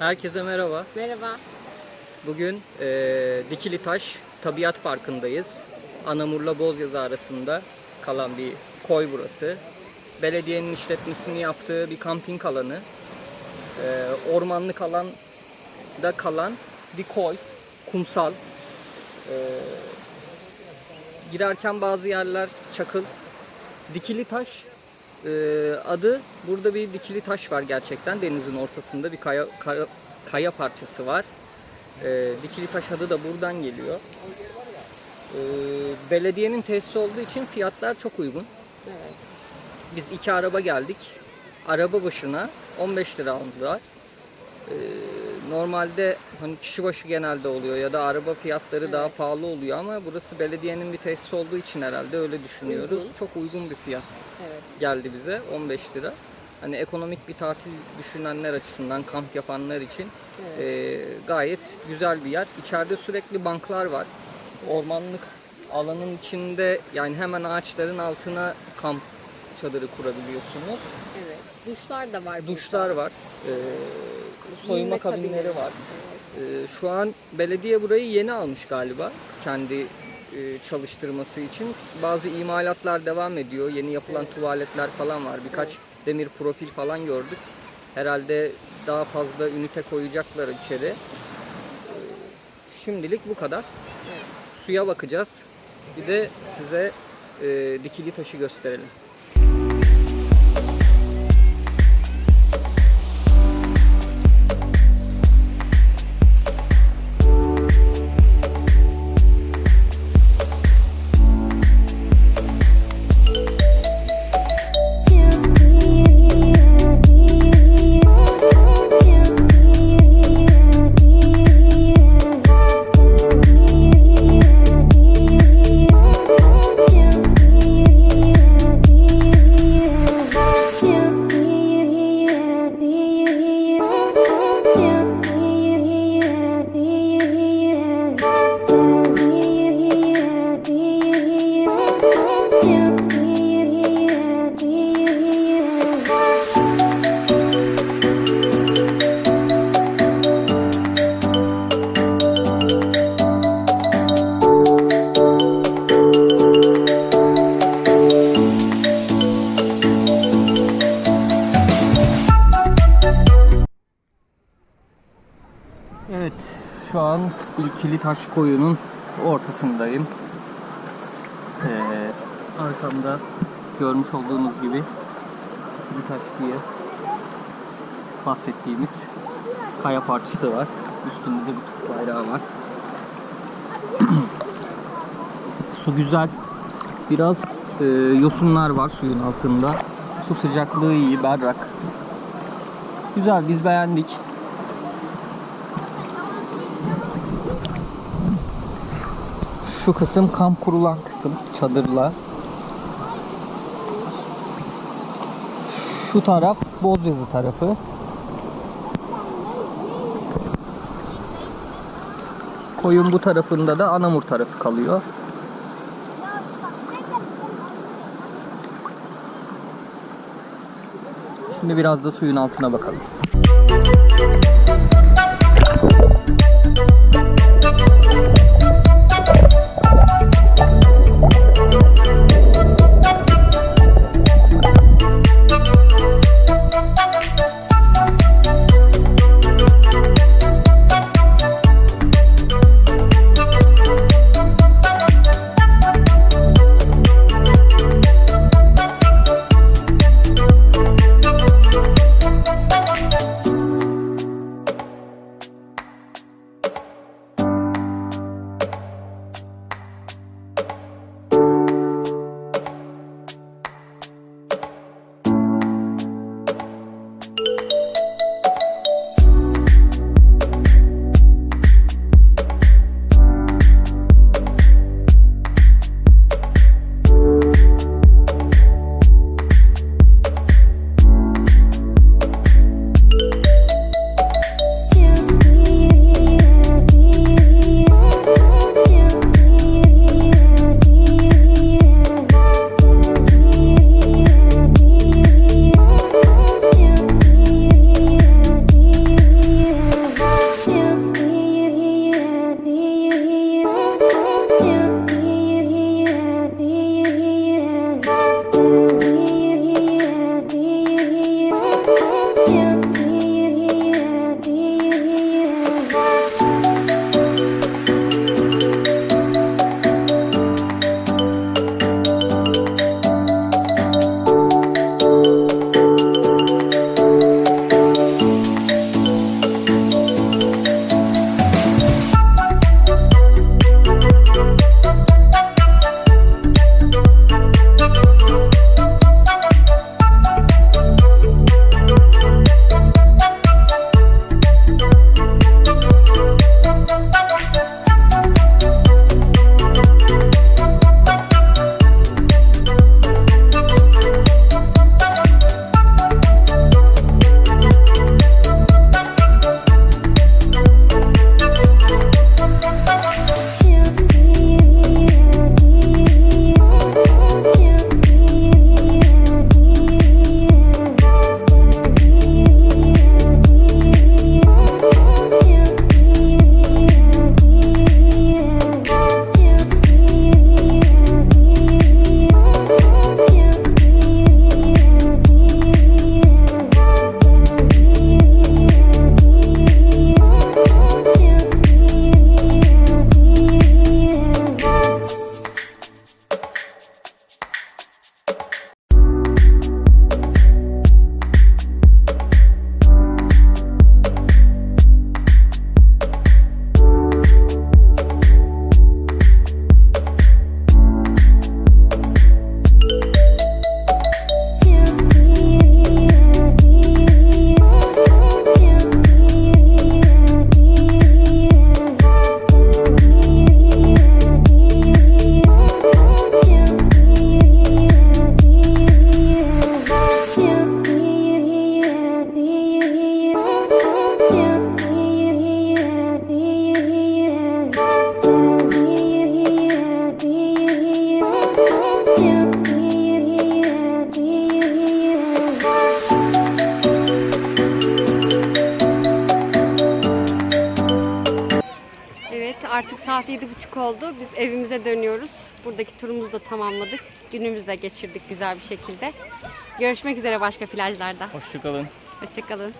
Herkese merhaba. Merhaba. Bugün eee Dikili Taş Tabiat Parkı'ndayız. Anamur'la Bozyazı arasında kalan bir koy burası. Belediyenin işletmesini yaptığı bir kamping alanı. Eee, ormanlık alanda kalan bir koy. Kumsal. Eee, girerken bazı yerler çakıl. Dikili Taş eee, adı burada bir dikili taş var gerçekten denizin ortasında bir kaya kaya, kaya parçası var. Eee, dikili taş adı da buradan geliyor. Eee, belediyenin tesisi olduğu için fiyatlar çok uygun. Evet. Biz iki araba geldik. Araba başına 15 lira aldılar. Ee, normalde hani kişi başı genelde oluyor ya da araba fiyatları daha pahalı oluyor ama burası belediyenin bir tesisi olduğu için herhalde öyle düşünüyoruz. Uygun. Çok uygun bir fiyat Evet. geldi bize 15 lira. Hani ekonomik bir tatil düşünenler açısından kamp yapanlar için Evet. ee, gayet güzel bir yer. İçeride sürekli banklar var. Ormanlık alanın içinde yani hemen ağaçların altına kamp çadırı kurabiliyorsunuz. Evet. Duşlar da var. Duşlar var. Ee, soyunma kabinleri kabinleri. var. Ee, şu an belediye burayı yeni almış galiba kendi e, çalıştırması için. Bazı imalatlar devam ediyor. Yeni yapılan tuvaletler falan var. Birkaç demir profil falan gördük. Herhalde daha fazla ünite koyacaklar içeri. Ee, şimdilik bu kadar. Suya bakacağız. Bir de size e, dikili taşı gösterelim. Şu an İlkili Taş Koyu'nun ortasındayım. Ee, arkamda görmüş olduğunuz gibi İlkili Taş diye bahsettiğimiz kaya parçası var. Üstünde de bir Türk bayrağı var. Su güzel. Biraz e, yosunlar var suyun altında. Su sıcaklığı iyi, berrak. Güzel, biz beğendik. Şu kısım kamp kurulan kısım çadırla. Şu taraf Bozcazı tarafı. Koyun bu tarafında da Anamur tarafı kalıyor. Şimdi biraz da suyun altına bakalım. Müzik Saat 7.30 oldu. Biz evimize dönüyoruz. Buradaki turumuzu da tamamladık. Günümüzü de geçirdik güzel bir şekilde. Görüşmek üzere başka plajlarda. Hoşçakalın. Hoşçakalın.